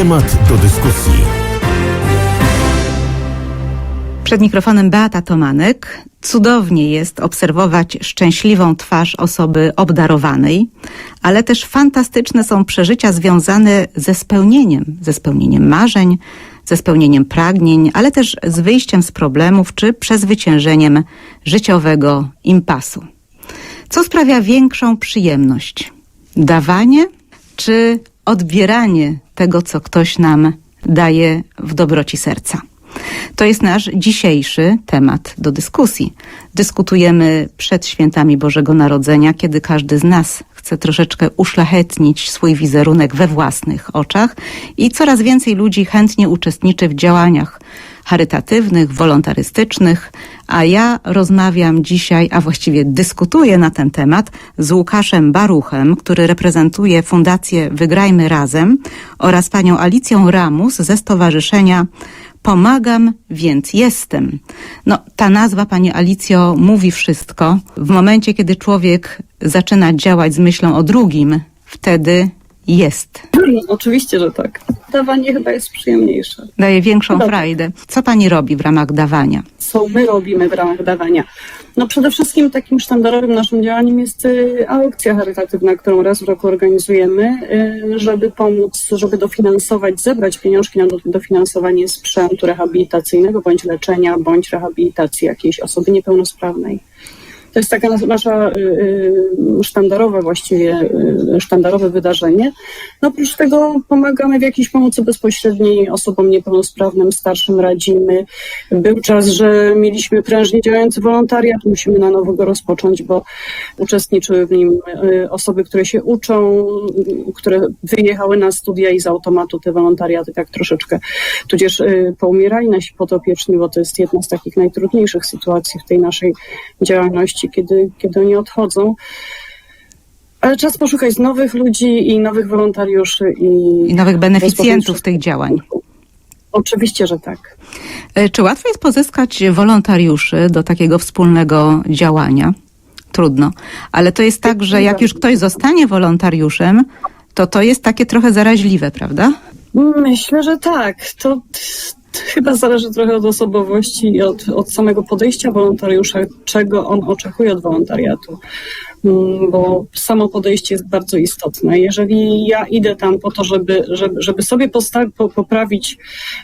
Temat do dyskusji. Przed mikrofonem Beata Tomanek. Cudownie jest obserwować szczęśliwą twarz osoby obdarowanej, ale też fantastyczne są przeżycia związane ze spełnieniem, ze spełnieniem marzeń, ze spełnieniem pragnień, ale też z wyjściem z problemów czy przezwyciężeniem życiowego impasu. Co sprawia większą przyjemność? Dawanie czy odbieranie tego, co ktoś nam daje w dobroci serca? To jest nasz dzisiejszy temat do dyskusji. Dyskutujemy przed świętami Bożego Narodzenia, kiedy każdy z nas chce troszeczkę uszlachetnić swój wizerunek we własnych oczach i coraz więcej ludzi chętnie uczestniczy w działaniach charytatywnych, wolontarystycznych, a ja rozmawiam dzisiaj, a właściwie dyskutuję na ten temat z Łukaszem Baruchem, który reprezentuje Fundację Wygrajmy Razem oraz panią Alicją Ramus ze Stowarzyszenia Pomagam, więc jestem. No, ta nazwa, pani Alicjo, mówi wszystko. W momencie, kiedy człowiek zaczyna działać z myślą o drugim, wtedy jest. Oczywiście, że tak. Dawanie chyba jest przyjemniejsze. Daje większą Dobrze. frajdę. Co pani robi w ramach dawania? Co my robimy w ramach dawania? No przede wszystkim takim sztandarowym naszym działaniem jest y, aukcja charytatywna, którą raz w roku organizujemy, y, żeby pomóc, żeby dofinansować, zebrać pieniążki na do- dofinansowanie sprzętu rehabilitacyjnego, bądź leczenia, bądź rehabilitacji jakiejś osoby niepełnosprawnej. To jest taka nas- nasza y, y, sztandarowe właściwie, y, sztandarowe wydarzenie. No oprócz tego pomagamy w jakiejś pomocy bezpośredniej osobom niepełnosprawnym, starszym radzimy. Był czas, że mieliśmy prężnie działający wolontariat, musimy na nowo go rozpocząć, bo uczestniczyły w nim osoby, które się uczą, które wyjechały na studia i z automatu te wolontariaty tak troszeczkę, tudzież poumierali nasi podopieczni, bo to jest jedna z takich najtrudniejszych sytuacji w tej naszej działalności, kiedy, kiedy oni odchodzą. Ale czas poszukać nowych ludzi i nowych wolontariuszy i, I nowych beneficjentów tych działań. Oczywiście, że tak. E, Czy łatwo jest pozyskać wolontariuszy do takiego wspólnego działania? Trudno. Ale to jest tak, że jak już ktoś zostanie wolontariuszem, to to jest takie trochę zaraźliwe, prawda? Myślę, że tak. To, chyba zależy trochę od osobowości i od, od samego podejścia wolontariusza, czego on oczekuje od wolontariatu. Mm, Bo samo podejście jest bardzo istotne. Jeżeli ja idę tam po to, żeby, żeby, żeby sobie po, poprawić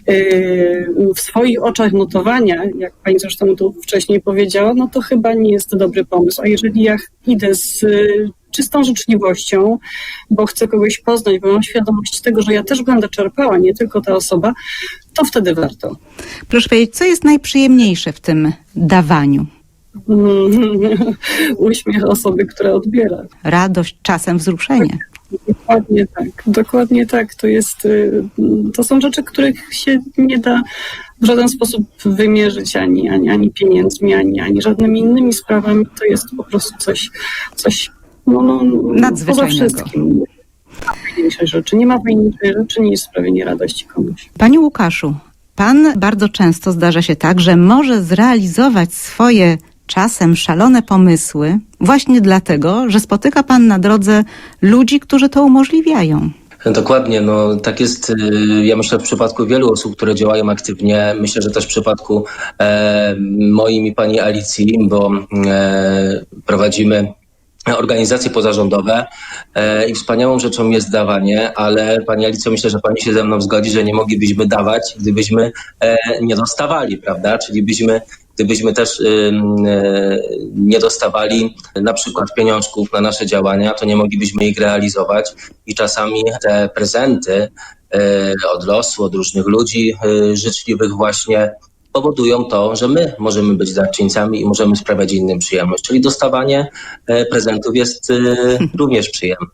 yy, w swoich oczach notowania, jak pani zresztą tu wcześniej powiedziała, no to chyba nie jest dobry pomysł. A jeżeli ja idę z yy, czystą życzliwością, bo chcę kogoś poznać, bo mam świadomość tego, że ja też będę czerpała, nie tylko ta osoba, to wtedy warto. Proszę powiedzieć, co jest najprzyjemniejsze w tym dawaniu? Uśmiech osoby, która odbiera. Radość, czasem wzruszenie. Dokładnie tak. Dokładnie tak. To jest, y, to są rzeczy, których się nie da w żaden sposób wymierzyć ani, ani, ani pieniędzmi, ani, ani żadnymi innymi sprawami. To jest po prostu coś, coś no, no, poza Nadzwyczajnego. wszystkim. Nie ma fajniejszej rzeczy. Nie ma fajniejszej rzeczy niż sprawienie radości komuś. Panie Łukaszu, pan bardzo często zdarza się tak, że może zrealizować swoje czasem szalone pomysły właśnie dlatego, że spotyka pan na drodze ludzi, którzy to umożliwiają. Dokładnie, no tak jest. y, Ja myślę w przypadku wielu osób, które działają aktywnie, myślę, że też w przypadku e, moim i pani Alicji, bo e, prowadzimy organizacje pozarządowe e, i wspaniałą rzeczą jest dawanie, ale pani Alicjo, myślę, że pani się ze mną zgodzi, że nie moglibyśmy dawać, gdybyśmy e, nie dostawali, prawda? Czyli byśmy gdybyśmy też e, nie dostawali na przykład pieniążków na nasze działania, to nie moglibyśmy ich realizować i czasami te prezenty od losu, od różnych ludzi życzliwych właśnie powodują to, że my możemy być darczyńcami i możemy sprawiać innym przyjemność. Czyli dostawanie e, prezentów jest e, również przyjemne.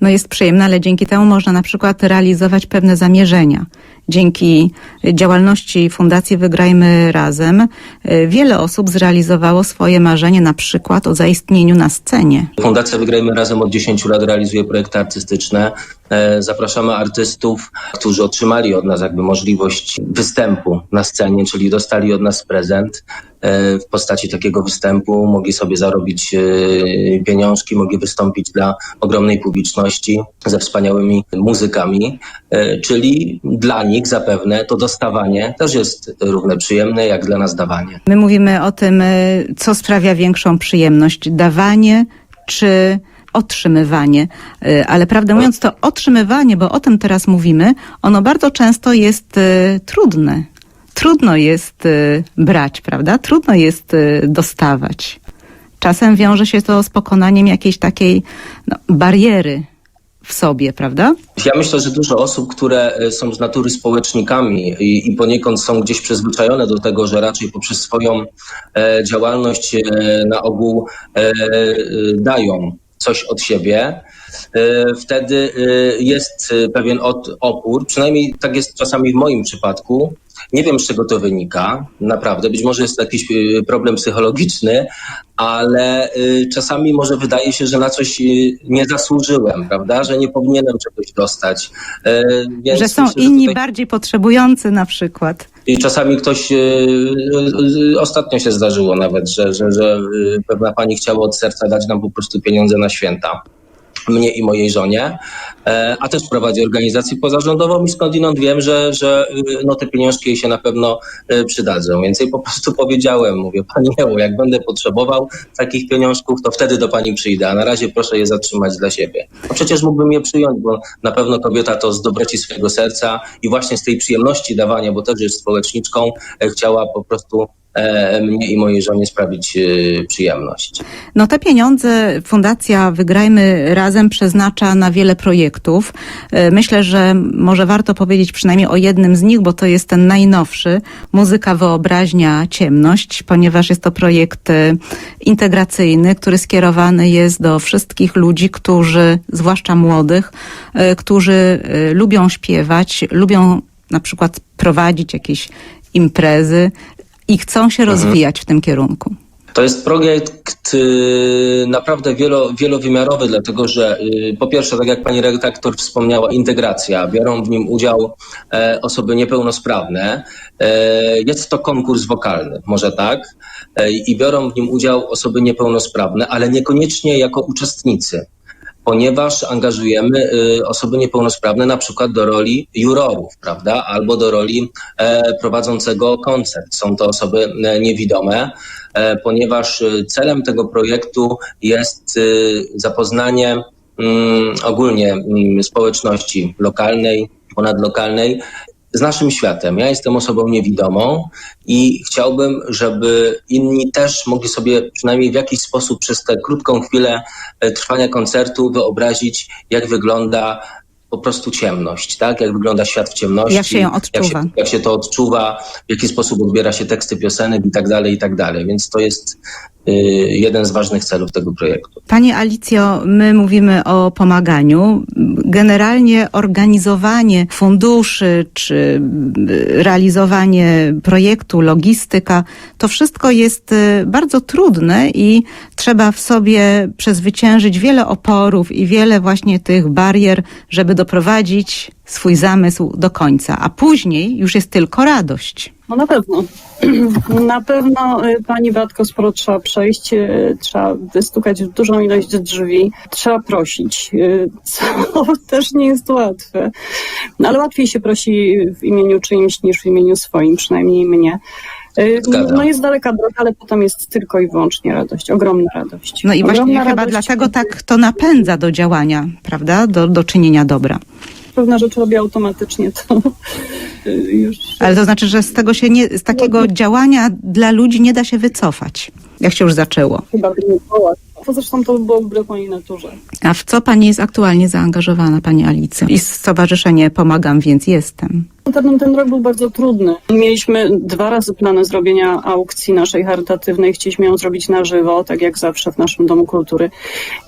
No jest przyjemne, ale dzięki temu można na przykład realizować pewne zamierzenia. Dzięki działalności Fundacji Wygrajmy Razem y, wiele osób zrealizowało swoje marzenie na przykład o zaistnieniu na scenie. Fundacja Wygrajmy Razem od 10 lat realizuje projekty artystyczne. E, Zapraszamy artystów, którzy otrzymali od nas jakby możliwość występu na scenie, czyli dostali od nas prezent. e, w postaci takiego występu, mogli sobie zarobić e, pieniążki, mogli wystąpić dla ogromnej publiczności ze wspaniałymi muzykami, czyli dla nich zapewne to dostawanie też jest równe przyjemne jak dla nas dawanie. My mówimy o tym, co sprawia większą przyjemność, dawanie czy otrzymywanie. Y, Ale prawdę mówiąc, to otrzymywanie, bo o tym teraz mówimy, ono bardzo często jest y, trudne. Trudno jest y, brać, prawda? Trudno jest dostawać. Czasem wiąże się to z pokonaniem jakiejś takiej no, bariery w sobie, prawda? Ja myślę, że dużo osób, które są z natury społecznikami i, i poniekąd są gdzieś przyzwyczajone do tego, że raczej poprzez swoją e, działalność e, na ogół e, e, dają coś od siebie, e, wtedy e, jest e, pewien opór, przynajmniej tak jest czasami w moim przypadku. Nie wiem, z czego to wynika, naprawdę. Być może jest to jakiś problem psychologiczny, ale czasami może wydaje się, że na coś nie zasłużyłem, prawda? Że nie powinienem czegoś dostać. Więc Że są myślę, inni tutaj- bardziej potrzebujący na przykład. I czasami ktoś, y, y, ostatnio się zdarzyło nawet, że, że, że y, pewna pani chciała od serca dać nam po prostu pieniądze na święta. Mnie i mojej żonie, e, a też prowadzi organizację pozarządową i skądinąd wiem, że, że y, no, te pieniążki jej się na pewno y, przydadzą. Więc jej po prostu powiedziałem, mówię, pani Eło, jak będę potrzebował takich pieniążków, to wtedy do pani przyjdę, a na razie proszę je zatrzymać dla siebie. No przecież mógłbym je przyjąć, bo na pewno kobieta to z dobroci swojego serca i właśnie z tej przyjemności dawania, bo też jest społeczniczką, e, chciała po prostu mnie i mojej żonie sprawić e, przyjemność. No te pieniądze Fundacja Wygrajmy Razem przeznacza na wiele projektów. E, Myślę, że może warto powiedzieć przynajmniej o jednym z nich, bo to jest ten najnowszy, Muzyka Wyobraźnia Ciemność, ponieważ jest to projekt e, integracyjny, który skierowany jest do wszystkich ludzi, którzy, zwłaszcza młodych, e, którzy e, lubią śpiewać, lubią na przykład prowadzić jakieś imprezy i chcą się rozwijać w tym kierunku. To jest projekt y, naprawdę wielo, wielowymiarowy, dlatego że y, po pierwsze, tak jak pani redaktor wspomniała, integracja. Biorą w nim udział e, osoby niepełnosprawne. E, jest to konkurs wokalny, może tak, e, i biorą w nim udział osoby niepełnosprawne, ale niekoniecznie jako uczestnicy. Ponieważ angażujemy y, osoby niepełnosprawne na przykład do roli jurorów, prawda? Albo do roli e, prowadzącego koncert. Są to osoby e, niewidome, e, ponieważ y, celem tego projektu jest y, zapoznanie mm, ogólnie mm, społeczności lokalnej, ponadlokalnej z naszym światem. Ja jestem osobą niewidomą i chciałbym, żeby inni też mogli sobie przynajmniej w jakiś sposób przez tę krótką chwilę e, trwania koncertu wyobrazić, jak wygląda po prostu ciemność, tak? Jak wygląda świat w ciemności. Jak się ją Jak odczuwa. się, jak się to odczuwa, w jaki sposób odbiera się teksty piosenek i tak dalej, i tak dalej. Więc to jest jeden z ważnych celów tego projektu. Pani Alicjo, my mówimy o pomaganiu. Generalnie organizowanie funduszy czy y, realizowanie projektu, logistyka, to wszystko jest y, bardzo trudne i trzeba w sobie przezwyciężyć wiele oporów i wiele właśnie tych barier, żeby doprowadzić swój zamysł do końca, a później już jest tylko radość. No na pewno. Na pewno y, pani Batko sporo trzeba przejść, y, trzeba wystukać dużą ilość drzwi, trzeba prosić, y, co też nie jest łatwe. No, ale łatwiej się prosi w imieniu czyimś niż w imieniu swoim, przynajmniej mnie. Zgadzam. No jest daleka droga, ale potem jest tylko i wyłącznie radość, ogromna radość. No i właśnie Ogromna chyba dlatego tak to napędza do działania, prawda? Do, do czynienia dobra. Pewne rzeczy robię automatycznie, to już... Ale to znaczy, że z tego się nie, z takiego działania dla ludzi nie da się wycofać, jak się już zaczęło. Chyba by nie było. Zresztą to by było wbrew mojej naturze. A w co pani jest aktualnie zaangażowana, pani Alicjo? I stowarzyszenie Pomagam, więc jestem. Ten, ten rok był bardzo trudny. Mieliśmy dwa razy plany zrobienia aukcji naszej charytatywnej. Chcieliśmy ją zrobić na żywo, tak jak zawsze w naszym Domu Kultury.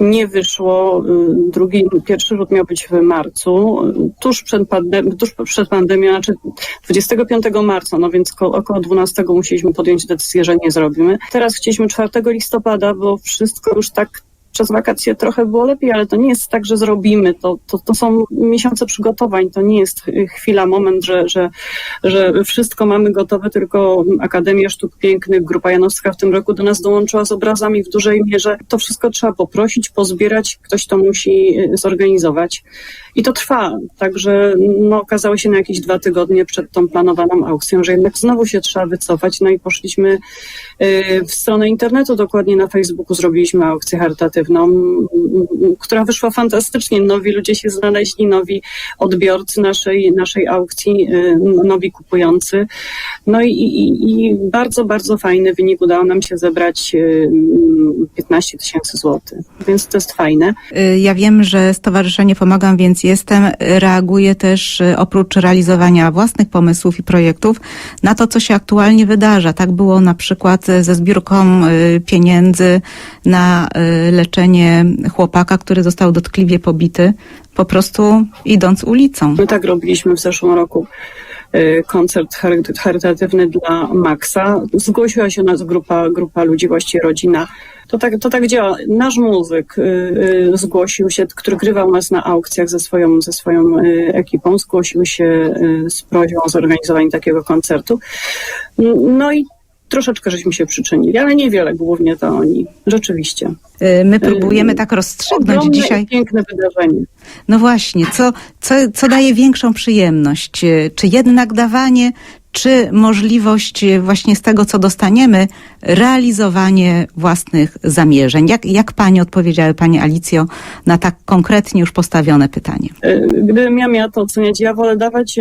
Nie wyszło. Y, Drugi, pierwszy rzut miał być w marcu, y, tuż przed, pandem- tuż przed pandemią, znaczy 25 marca, no więc ko- około 12 musieliśmy podjąć decyzję, że nie zrobimy. Teraz chcieliśmy 4 listopada, bo wszystko już tak przez wakacje trochę było lepiej, ale to nie jest tak, że zrobimy. To, to, to są miesiące przygotowań, to nie jest chwila, moment, że, że, że wszystko mamy gotowe, tylko Akademia Sztuk Pięknych, Grupa Janowska w tym roku do nas dołączyła z obrazami w dużej mierze. To wszystko trzeba poprosić, pozbierać, ktoś to musi y, zorganizować. I to trwa, także no, okazało się na jakieś dwa tygodnie przed tą planowaną aukcją, że jednak znowu się trzeba wycofać. No i poszliśmy y, w stronę internetu, dokładnie na Facebooku zrobiliśmy aukcję charytatywną, która wyszła fantastycznie. Nowi ludzie się znaleźli, nowi odbiorcy naszej, naszej aukcji, y, nowi kupujący. No i, i, i bardzo, bardzo fajny wynik. Udało nam się zebrać y, 15 tysięcy złotych, więc to jest fajne. Y, Ja wiem, że Stowarzyszenie Pomagam, więc jestem, reaguje też y, oprócz realizowania własnych pomysłów i projektów na to, co się aktualnie wydarza. Tak było na przykład y, ze zbiórką y, pieniędzy na y, leczenie chłopaka, który został dotkliwie pobity, po prostu idąc ulicą. My tak robiliśmy w zeszłym roku y, koncert chary- charytatywny dla Maxa. Zgłosiła się nas grupa, grupa ludzi, właściwie rodzina. To tak, to tak działa. Nasz muzyk y, y, zgłosił się, który grywał nas na aukcjach ze swoją, ze swoją ekipą, zgłosił się z prośbą o zorganizowanie takiego koncertu. No i troszeczkę żeśmy się przyczynili, ale niewiele, głównie to oni. Rzeczywiście. Y, My próbujemy tak rozstrzygnąć Ogromne dzisiaj. piękne wydarzenie. No właśnie, co, co, co daje większą przyjemność? Y, Czy jednak dawanie, czy możliwość y, właśnie z tego, co dostaniemy, realizowanie własnych zamierzeń? Jak, jak Pani odpowiedziały, Pani Alicjo, na tak konkretnie już postawione pytanie? E, Gdybym ja miała to oceniać, ja wolę dawać.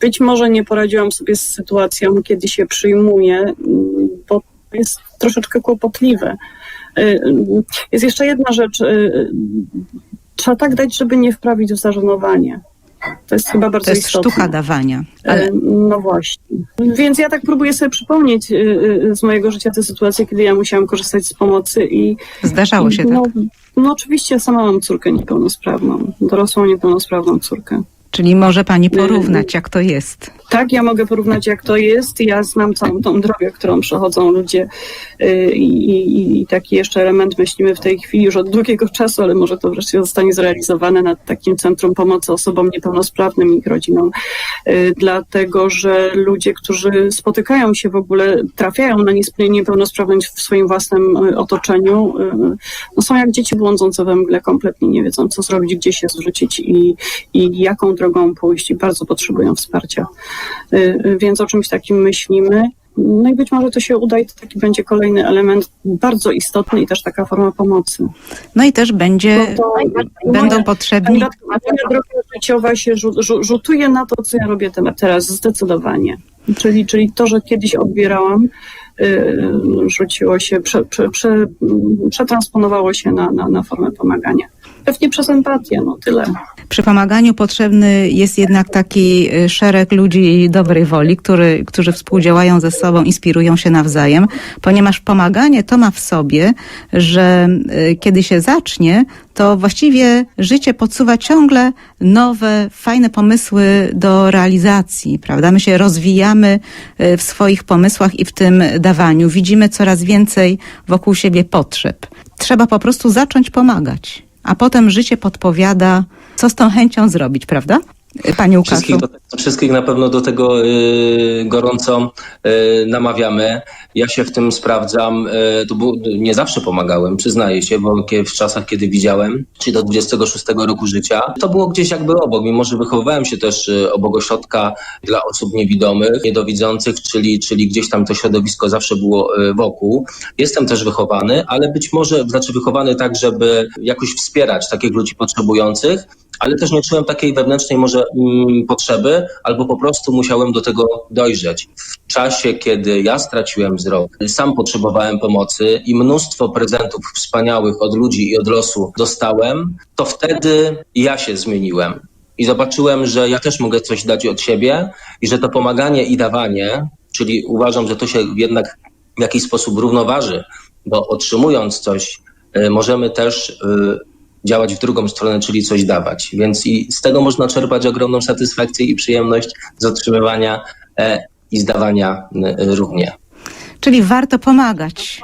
Być może nie poradziłam sobie z sytuacją, kiedy się przyjmuje, bo jest troszeczkę kłopotliwe. E, Jest jeszcze jedna rzecz. e, Trzeba tak dać, żeby nie wprawić w zażenowanie. To jest chyba bardzo To jest istotne. sztuka dawania. Ale... Ale No właśnie. Więc ja tak próbuję sobie przypomnieć y, y, z mojego życia tę sytuację, kiedy ja musiałam korzystać z pomocy i zdarzało się tak. no, no oczywiście ja sama mam córkę niepełnosprawną, dorosłą niepełnosprawną córkę. Czyli może Pani porównać, jak to jest. Tak, ja mogę porównać jak to jest. Ja znam całą tą drogę, którą przechodzą ludzie y, i, i, i taki jeszcze element myślimy w tej chwili już od długiego czasu, ale może to wreszcie zostanie zrealizowane nad takim Centrum Pomocy Osobom Niepełnosprawnym i ich rodzinom. Y, Dlatego, że ludzie, którzy spotykają się w ogóle, trafiają na niepełnosprawność w swoim własnym y, otoczeniu, y, no są jak dzieci błądzące we mgle, kompletnie nie wiedzą, co zrobić, gdzie się zwrócić i, i jaką drogą pójść i bardzo potrzebują wsparcia. Y, y, Więc o czymś takim myślimy. No i być może to się uda i to taki będzie kolejny element bardzo istotny i też taka forma pomocy. No i też będzie, to będą moja- potrzebni Moja droga życiowa się rzu- rzu- rzutuje na to, co ja robię te- teraz, zdecydowanie. Czyli, czyli to, że kiedyś odbierałam, y, rzuciło się, prze, prze, prze, przetransponowało się na, na, na formę pomagania. Pewnie przez empatię, no tyle. Przy pomaganiu potrzebny jest jednak taki y, szereg ludzi dobrej woli, który, którzy współdziałają ze sobą, inspirują się nawzajem, ponieważ pomaganie to ma w sobie, że y, kiedy się zacznie, to właściwie życie podsuwa ciągle nowe, fajne pomysły do realizacji, prawda? My się rozwijamy y, w swoich pomysłach i w tym dawaniu. Widzimy coraz więcej wokół siebie potrzeb. Trzeba po prostu zacząć pomagać, a potem życie podpowiada, co z tą chęcią zrobić, prawda? Panie Łukaszu. Wszystkich, wszystkich na pewno do tego y, gorąco y, namawiamy. Ja się w tym sprawdzam. Y, to nie zawsze pomagałem, przyznaję się, bo w czasach, kiedy widziałem, czyli do 26 roku życia, to było gdzieś jakby obok. Mimo, że wychowywałem się też y, obok ośrodka dla osób niewidomych, niedowidzących, czyli, czyli gdzieś tam to środowisko zawsze było y, wokół. Jestem też wychowany, ale być może, znaczy wychowany tak, żeby jakoś wspierać takich ludzi potrzebujących, ale też nie czułem takiej wewnętrznej może potrzeby, albo po prostu musiałem do tego dojrzeć. W czasie, kiedy ja straciłem wzrok, sam potrzebowałem pomocy i mnóstwo prezentów wspaniałych od ludzi i od losu dostałem, to wtedy ja się zmieniłem. I zobaczyłem, że ja też mogę coś dać od siebie i że to pomaganie i dawanie, czyli uważam, że to się jednak w jakiś sposób równoważy, bo otrzymując coś, y, możemy też y, działać w drugą stronę, czyli coś dawać. Więc i z tego można czerpać ogromną satysfakcję i przyjemność z otrzymywania e, i zdawania e, równie. Czyli warto pomagać,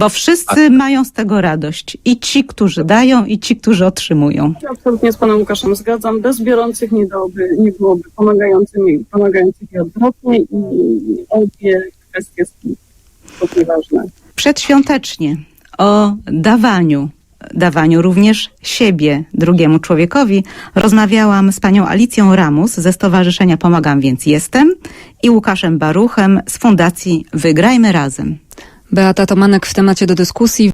bo wszyscy mają z tego radość. I ci, którzy dają, i ci, którzy otrzymują. Ja absolutnie z panem Łukaszem zgadzam. Bez biorących nie, byłoby, nie byłoby pomagającymi, pomagających i odwrotnie i obie kwestie są ważne. Przedświątecznie o dawaniu, dawaniu również siebie drugiemu człowiekowi, rozmawiałam z panią Alicją Ramus ze Stowarzyszenia Pomagam Więc Jestem i Łukaszem Baruchem z Fundacji Wygrajmy Razem. Beata Tomanek w temacie do dyskusji.